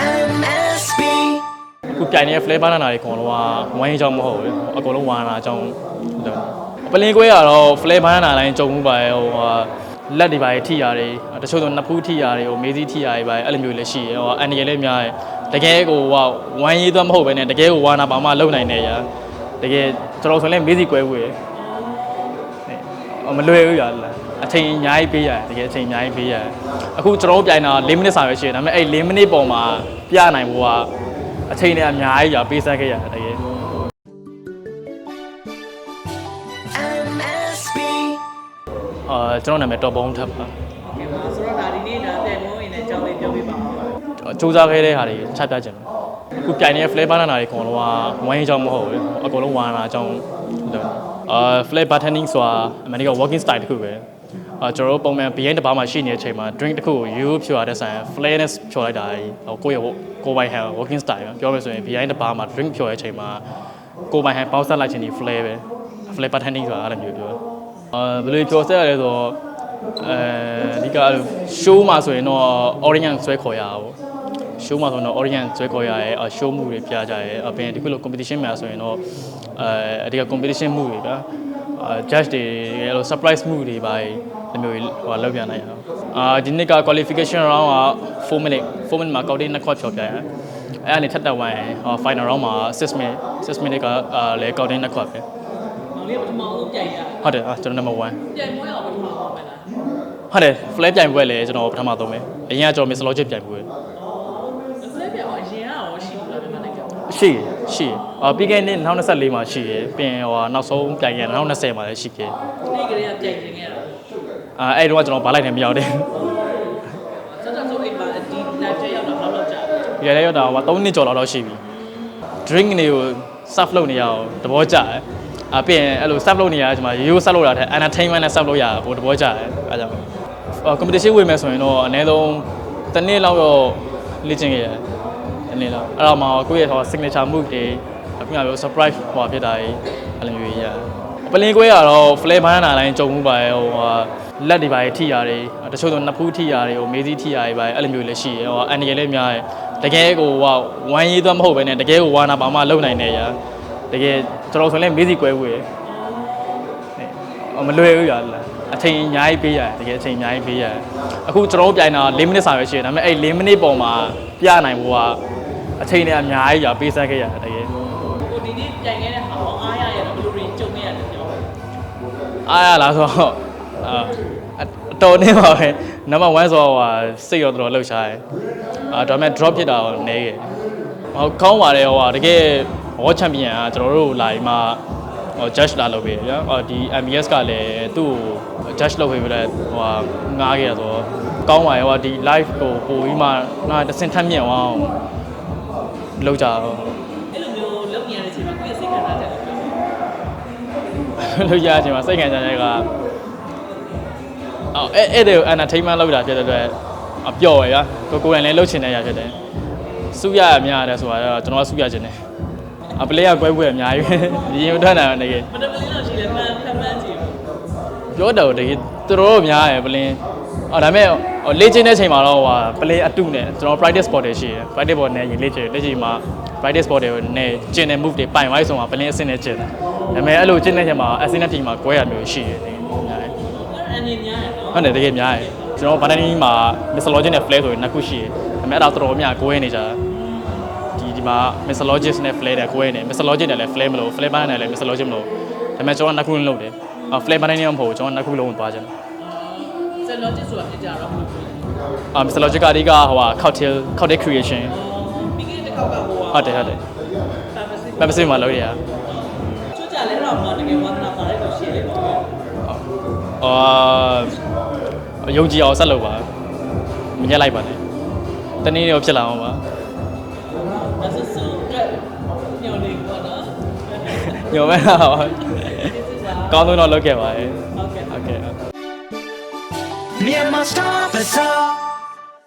MSB ခုပြိုင်နေတဲ့ flavor နာနာတွေအကုန်လုံးကဝိုင်းကြောင်းမဟုတ်ဘူးအကုန်လုံးဝါနာကြောင်းလုပ်ပလင်းကွဲကတော့ flavor နာနာတိုင်းကြုံမှုပါရဲ့ဟိုဟာလက်တွေပါရဲ့ထိရတယ်တချို့ဆိုနှစ်ဖူးထိရတယ်ဟိုမေးစည်းထိရတယ်ပါအဲ့လိုမျိုးလည်းရှိရဟိုအန်ဒီရလည်းများတယ်တကယ်ကိုဟိုဝိုင်းရေးသွားမဟုတ်ပဲねတကယ်ကိုဝါနာပါမှလုံနိုင်တယ်ရာတကယ်ကျွန်တော်ဆိုရင်လည်းမေးစည်းကွဲဘူးရယ်မလွယ်ဘူးရလား အချိန်အများကြီးပေးရတယ်တကယ်အချိန်အများကြီးပေးရတယ်အခုကျွန်တော်တို့ပြိုင်တာ၄မိနစ်စာပဲရှိတယ်ဒါပေမဲ့အဲ့၄မိနစ်ပုံမှာပြနိုင်ဖို့ကအချိန်တွေအများကြီးရပေးဆက်ခဲ့ရတယ်တကယ် MSB အာကျွန်တော်နာမည်တော်ပုံးထပ်ပါဒီမှာဆိုတော့ဒါဒီနေ့ဒါတဲ့မိုးရင်လည်းကြောင်းလေးပြောပြပါဦးစူးစမ်းခဲ့တဲ့ဟာတွေချပြချင်တယ်အခုပြိုင်နေတဲ့ flavor နာနာတွေအကုန်လုံးကဝိုင်းကြောင်းမဟုတ်ဘူးအကုန်လုံးဝါနာကြောင်းလုပ်အာ flavor bartending ဆိုတာအမေရိကန် working style တစ်ခုပဲအာ ကျွန်တော်တို့ပုံမှန် behind တစ်ပါးမှာရှိနေတဲ့အချိန်မှာ drink တစ်ခုကို you ဖြော်ရတဲ့ဆိုင် flairness ဖြော်လိုက်တာဟိုကိုယ့်ရဲ့ကိုယ်ပိုင်ဟန် working style ပဲပြောမယ်ဆိုရင် behind တစ်ပါးမှာ drink ဖြော်ရတဲ့အချိန်မှာကိုယ်ပိုင်ဟန်ပေါင်းစပ်လိုက်ခြင်းဒီ flair ပဲ flair bartending ဆိုတာအဲ့လိုမျိုးပြောအာဘယ်လိုဖြော်ဆက်ရလဲဆိုတော့အဲဒီက show မှာဆိုရင်တော့ orient ဆွဲခေါ်ရတာပေါ့ show မှာဆိုတော့ orient ဆွဲခေါ်ရရဲ show မှုတွေပြကြရဲအပြင်ဒီခုလို competition မှာဆိုရင်တော့အဲအဒီက competition မှုတွေဗျာအာ judge တွေအဲ့လို surprise မှုတွေပါ ဒီမျိုးဟိုလောက်ပြနိုင်အောင်အာဒီနေ့က qualification round က4 minute 4 minute မှာကောက်တဲ့နှစ်ခွက်ဖြောပြရအဲ့အနေထက်တက်ဝိုင်း final round မှာ6 minute 6 minute ကအာလေကောက်တဲ့နှစ်ခွက်ပဲမောင်လေးပထမဆုံးပြိုင်ရဟုတ်တယ်အာကျွန်တော် number 1ပြိုင်ပွဲရောပထမဆုံးပဲလားဟုတ်တယ် flag ပြိုင်ပွဲလေကျွန်တော်ပထမဆုံးပဲအရင်ကကျွန်တော် miss logic ပြိုင်ပွဲစလဲပြိုင်အရင်ကရောရှိဘူးလားမြန်မာနိုင်ငံမှာရှိရရှိရအာပြီးခဲ့တဲ့နှစ်2024မှာရှိရပြင်ဟိုဟာနောက်ဆုံးပြိုင်ရ2020မှာလည်းရှိခဲ့ဒီကလေးကပြိုင်နေခဲ့တာ အာအဲ့တော့ကျွန်တော်ဘားလိုက်နေမရောက်တယ်ဆက်ဆက်ဆိုအိမ်မှာဒီ live ကျရောက်တာဘယ်လောက်ကြာလဲဒီလည်းရောက်တာဟို3နှစ်ကျော်လောက်တော့ရှိပြီ drink တွေကို serve လုပ်နေရအောင်သဘောကျတယ်အာပြီးရင်အဲ့လို serve လုပ်နေရကျွန်မရိုးရိုး serve လုပ်တာတဲ့ entertainment နဲ့ serve လုပ်ရတာပိုသဘောကျတယ်အဲကြောင့်အာ competition ဝင်မယ်ဆိုရင်တော့အနည်းဆုံးတစ်နေ့လောက်တော့လေ့ကျင့်ခဲ့ရတယ်တစ်နေ့လောက်အဲ့တော့မှကိုယ့်ရဲ့ဟို signature move တွေအခုနကပြော surprise ဟိုဖြစ်တာကြီးအဲ့လိုမျိုးကြီးရတယ်ပလင်းကွဲကတော့ flavor နာတိုင်းကြုံမှုပါရဲ့ဟိုဟာ လက်တွေပါရဲ့ထိရတယ်တချို့ဆိုနှစ်ဖူးထိရတယ်ဟိုမေးစည်းထိရတယ်ပါအဲ့လိုမျိုးလည်းရှိရဟိုအန်ဒီရလည်းများတယ်တကယ်ကိုဟိုဝိုင်းရေးသွားမဟုတ်ပဲねတကယ်ကိုဝါနာပါမှလုံနိုင်တယ်ရာတကယ်ကျွန်တော်ဆိုရင်လည်းမေးစည်းကွဲဘူးရယ်မလွယ်ဘူးရလားအချိန်အများကြီးပေးရတယ်တကယ်အချိန်အများကြီးပေးရတယ်အခုကျွန်တော်တို့ပြိုင်တာ၄မိနစ်စာပဲရှိတယ်ဒါပေမဲ့အဲ့၄မိနစ်ပုံမှာပြနိုင်ဖို့ကအချိန်တွေအများကြီးရပေးဆက်ခဲ့ရတယ်တကယ်ကိုဒီနေ့ပြိုင်ခဲ့တဲ့ဟာရောအားရရတော့ဘယ်လိုတွေကြုံခဲ့ရလဲပြောအားရလားဆိုတော့ အာအတော်နေပါပဲနံပါတ်1ဆိုတော့ဟာစိတ်ရောတော်တော်လှုပ်ရှားတယ်အာဒါပေမဲ့ drop ဖြစ်တာတော့နည်းခဲ့ဟောကောင်းပါတယ်ဟိုဟာတကယ် world champion ကကျွန်တော်တို့လာပြီးမှဟို judge လာလုပ်ပေးတယ်ဗျာဟောဒီ MBS ကလည်းသူ့ကို judge လုပ်ပေးပြီးတော့ဟိုဟာငားခဲ့ရဆိုတော့ကောင်းပါရဲ့ဟိုဒီ live ကိုပို့ပြီးမှငါတစ်စင်ထက်မြင့်အောင်လုပ်ကြတော့အဲ့လိုမျိုးလုပ်နေရတဲ့အချိန်မှာကိုယ့်ရဲ့စိတ်ခံစားချက်ကိုပြောလို့ရအချိန်မှာစိတ်ခံစားချက်က အော်အဲ့အဲ့ဒီကို entertainment လုပ်တာဖြစ်တဲ့အတွက်အပျော်ရယ်ကွာကိုကိုယ်တိုင်လည်းလုပ်ချင်တဲ့ຢာဖြစ်တယ်စုရရများရတယ်ဆိုတာတော့ကျွန်တော်ကစုရချင်တယ်အပလေးကကွဲကွဲအများကြီးပဲရင်ထွက်တာတကယ်မတမလေးတော့ရှိတယ်မှန်ဖန်မှန်ကြည့်ပြောတော့တကယ်တော်တော်များရယ်ပလင်းအော်ဒါပေမဲ့ဟိုလေ့ကျင့်တဲ့ချိန်မှာတော့ဟိုပလင်းအတုနဲ့ကျွန်တော် practice spot တွေရှိတယ် practice spot နဲ့ရင်လေ့ကျင့်လက်ရှိမှာ practice spot တွေနဲ့ကျင့်တဲ့ move တွေပိုင်ဝိုင်းဆုံးမှာပလင်းအဆင့်နဲ့ကျင့်တယ်ဒါပေမဲ့အဲ့လိုကျင့်တဲ့ချိန်မှာအဆင့်နဲ့ team မှာကွဲရမျိုးရှိတယ်တကယ် ဟုတ်တယ်တကယ်များတယ်ကျွန်တော်ဘာသာနီမှာ mythology နဲ့ flare ဆိုရင်နှစ်ခုရှိတယ်ဒါပေမဲ့အဲ့ဒါတော်တော်များကိုယ်ရနေကြဒီဒီမှာ mythologist နဲ့ flare တဲ့ကိုယ်ရနေ mythology နဲ့လည်း flare မလို့ flare ဘာနဲ့လည်း mythology မလို့ဒါပေမဲ့ကျွန်တော်နှစ်ခုလုံးလုပ်တယ်အော် flare ဘာနဲ့မဟုတ်ဘူးကျွန်တော်နှစ်ခုလုံးသွားကြတယ်ဆက် logic ဆိုတာဖြစ်ကြတော့ဘယ်လိုလဲအာ mythology ကအဓိကဟိုဟာ cocktail cocktail creation ပြီးခဲ့တဲ့ကောက်ကဟိုဟုတ်တယ်ဟုတ်တယ်ပပစစ် pepsi မှာလုပ်ရတာချွတ်ကြလဲတော့မှတကယ်ဝါ အာယုံကြည်အောင်ဆက်လုပ်ပါမညက်လိုက်ပါနဲ့တနေ့တော့ဖြစ်လာအောင်ပါဒါဆိုဆိုကညော်လေးပေါ့နော်ညော်မဲတာပါဒီစစ်စာကောင်းဆုံးတော့လုပ်ခဲ့ပါတယ်ဟုတ်ကဲ့ဟုတ်ကဲ့ Myanmar Star Bazaar